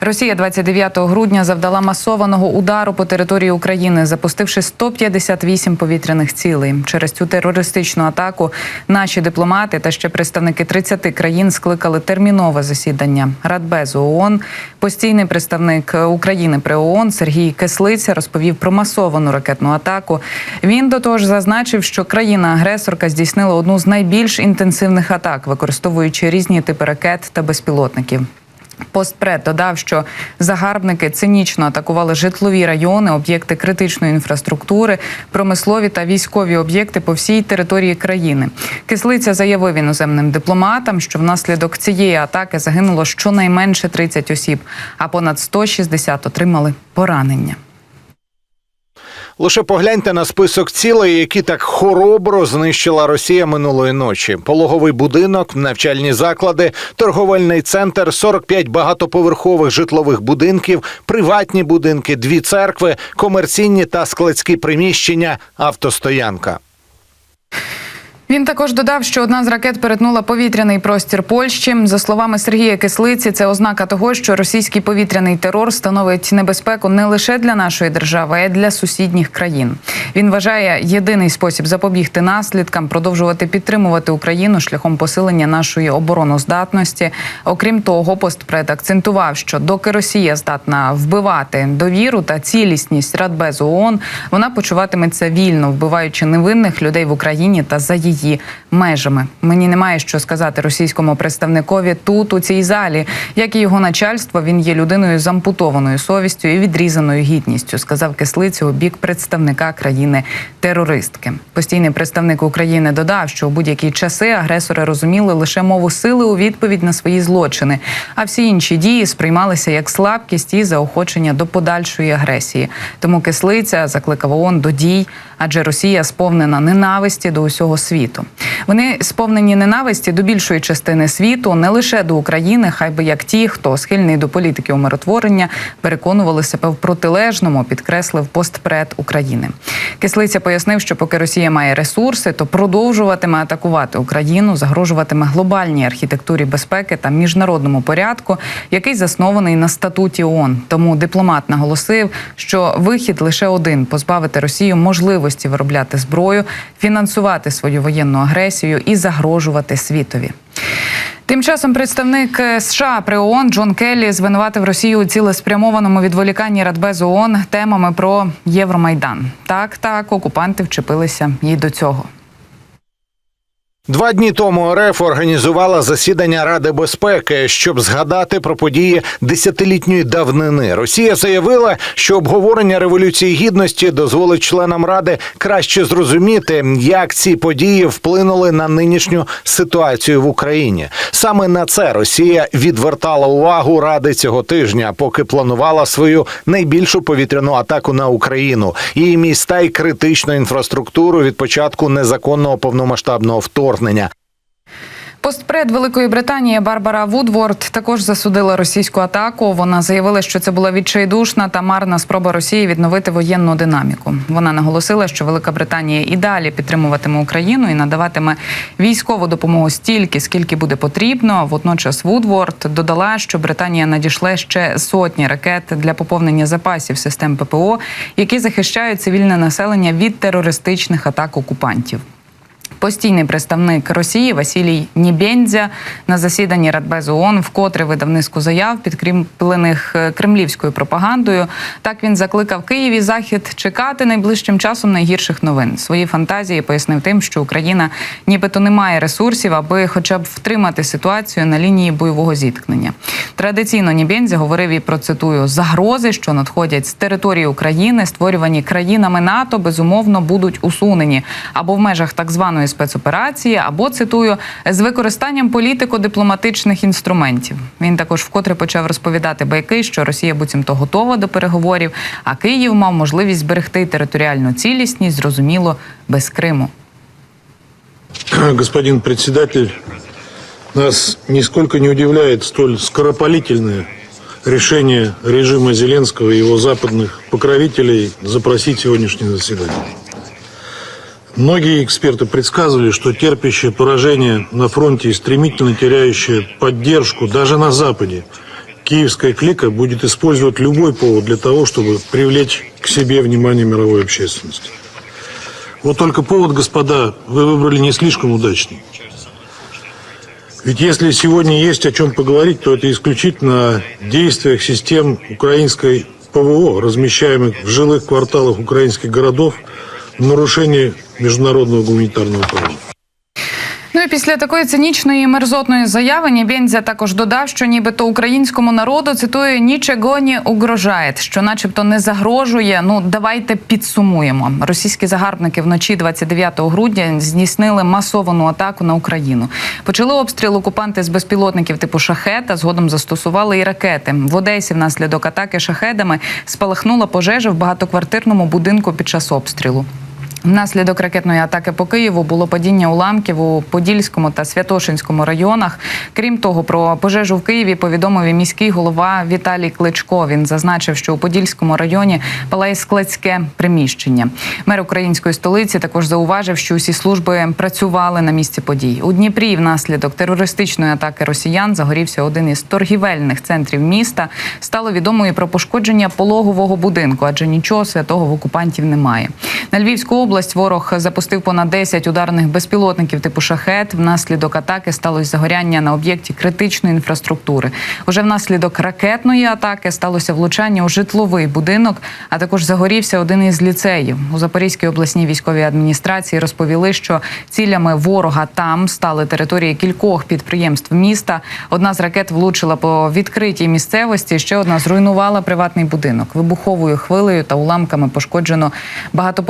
Росія 29 грудня завдала масованого удару по території України, запустивши 158 повітряних цілей. Через цю терористичну атаку наші дипломати та ще представники 30 країн скликали термінове засідання Радбезу ООН. Постійний представник України при ООН Сергій Кислиця розповів про масовану ракетну атаку. Він до того ж зазначив, що країна-агресорка здійснила одну з найбільш інтенсивних атак, використовуючи різні типи ракет та безпілотників. Постпред додав, що загарбники цинічно атакували житлові райони, об'єкти критичної інфраструктури, промислові та військові об'єкти по всій території країни. Кислиця заявив іноземним дипломатам, що внаслідок цієї атаки загинуло щонайменше 30 осіб, а понад 160 отримали поранення. Лише погляньте на список цілей, які так хоробро знищила Росія минулої ночі: пологовий будинок, навчальні заклади, торговельний центр, 45 багатоповерхових житлових будинків, приватні будинки, дві церкви, комерційні та складські приміщення, автостоянка. Він також додав, що одна з ракет перетнула повітряний простір Польщі. За словами Сергія Кислиці, це ознака того, що російський повітряний терор становить небезпеку не лише для нашої держави, а й для сусідніх країн. Він вважає єдиний спосіб запобігти наслідкам, продовжувати підтримувати Україну шляхом посилення нашої обороноздатності. Окрім того, постпред акцентував, що доки Росія здатна вбивати довіру та цілісність Радбезу ООН, вона почуватиметься вільно, вбиваючи невинних людей в Україні та за її межами. Мені немає що сказати російському представникові тут, у цій залі. Як і його начальство, він є людиною з ампутованою совістю і відрізаною гідністю, сказав кислиці у бік представника країни-терористки. Постійний представник України додав, що у будь-які часи агресори розуміли лише мову сили у відповідь на свої злочини, а всі інші дії сприймалися як слабкість і заохочення до подальшої агресії. Тому кислиця закликав ООН до дій, адже Росія сповнена ненависті до усього світу. Вони сповнені ненависті до більшої частини світу, не лише до України, хай би як ті, хто схильний до політики умиротворення, переконували себе в протилежному, підкреслив постпред України. Кислиця пояснив, що поки Росія має ресурси, то продовжуватиме атакувати Україну, загрожуватиме глобальній архітектурі безпеки та міжнародному порядку, який заснований на статуті ООН. Тому дипломат наголосив, що вихід лише один позбавити Росію можливості виробляти зброю, фінансувати свою воєнну агресію і загрожувати світові. Тим часом представник е, США при ООН Джон Келлі звинуватив Росію у цілеспрямованому відволіканні Радбезу ООН темами про Євромайдан. Так, так, окупанти вчепилися і до цього. Два дні тому РФ організувала засідання Ради безпеки, щоб згадати про події десятилітньої давнини. Росія заявила, що обговорення революції гідності дозволить членам ради краще зрозуміти, як ці події вплинули на нинішню ситуацію в Україні. Саме на це Росія відвертала увагу ради цього тижня, поки планувала свою найбільшу повітряну атаку на Україну, її міста й критичну інфраструктуру від початку незаконного повномасштабного вторгнення. Постпред Великої Британії Барбара Вудворд також засудила російську атаку. Вона заявила, що це була відчайдушна та марна спроба Росії відновити воєнну динаміку. Вона наголосила, що Велика Британія і далі підтримуватиме Україну і надаватиме військову допомогу стільки, скільки буде потрібно. Водночас Вудворд додала, що Британія надішле ще сотні ракет для поповнення запасів систем ППО, які захищають цивільне населення від терористичних атак окупантів. Постійний представник Росії Василій Нібендзя на засіданні Радбезу ООН вкотре видав низку заяв, підкріплених е, кремлівською пропагандою. Так він закликав Київ і Захід чекати найближчим часом найгірших новин. Свої фантазії пояснив тим, що Україна нібито не має ресурсів, аби хоча б втримати ситуацію на лінії бойового зіткнення. Традиційно Нібендзя говорив і про цитую загрози, що надходять з території України, створювані країнами НАТО, безумовно будуть усунені або в межах так званої спецоперації, або цитую з використанням політико-дипломатичних інструментів. Він також вкотре почав розповідати байки, що Росія буцімто готова до переговорів, а Київ мав можливість зберегти територіальну цілісність, зрозуміло, без Криму. Господин председатель, нас нисколько не удивляет столь скоропалительное решение режима Зеленского и его западных покровителей запросить сегодняшнее заседание. Многие эксперты предсказывали, что терпящее поражение на фронте и стремительно теряющее поддержку даже на Западе, киевская клика будет использовать любой повод для того, чтобы привлечь к себе внимание мировой общественности. Вот только повод, господа, вы выбрали не слишком удачный. Ведь если сегодня есть о чем поговорить, то это исключительно о действиях систем украинской ПВО, размещаемых в жилых кварталах украинских городов в нарушении международного гуманитарного права. Ну і після такої цинічної мерзотної заяви Нібензя також додав, що нібито українському народу цитую нічого не угрожає, що, начебто, не загрожує. Ну давайте підсумуємо. Російські загарбники вночі 29 грудня здійснили масовану атаку на Україну. Почали обстріл окупанти з безпілотників типу шахет, а згодом застосували і ракети. В Одесі внаслідок атаки шахедами спалахнула пожежа в багатоквартирному будинку під час обстрілу. Внаслідок ракетної атаки по Києву було падіння уламків у Подільському та Святошинському районах. Крім того, про пожежу в Києві повідомив і міський голова Віталій Кличко. Він зазначив, що у Подільському районі палає складське приміщення. Мер української столиці також зауважив, що усі служби працювали на місці подій. У Дніпрі внаслідок терористичної атаки росіян загорівся один із торгівельних центрів міста. Стало відомо і про пошкодження пологового будинку, адже нічого святого в окупантів немає. На Львівську область ворог запустив понад 10 ударних безпілотників типу шахет. Внаслідок атаки сталося загоряння на об'єкті критичної інфраструктури. Уже внаслідок ракетної атаки сталося влучання у житловий будинок, а також загорівся один із ліцеїв. У Запорізькій обласній військовій адміністрації розповіли, що цілями ворога там стали території кількох підприємств міста. Одна з ракет влучила по відкритій місцевості. Ще одна зруйнувала приватний будинок. Вибуховою хвилею та уламками пошкоджено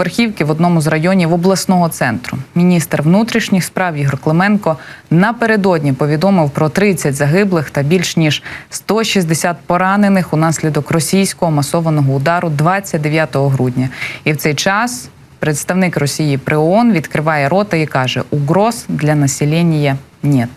багатоповерхівки в одному з районів обласного центру. Міністр внутрішніх справ Ігор Клименко напередодні повідомив про 30 загиблих та більш ніж 160 поранених унаслідок російського масованого удару 29 грудня. І в цей час представник Росії при ООН відкриває рота і каже: угроз для населення нет.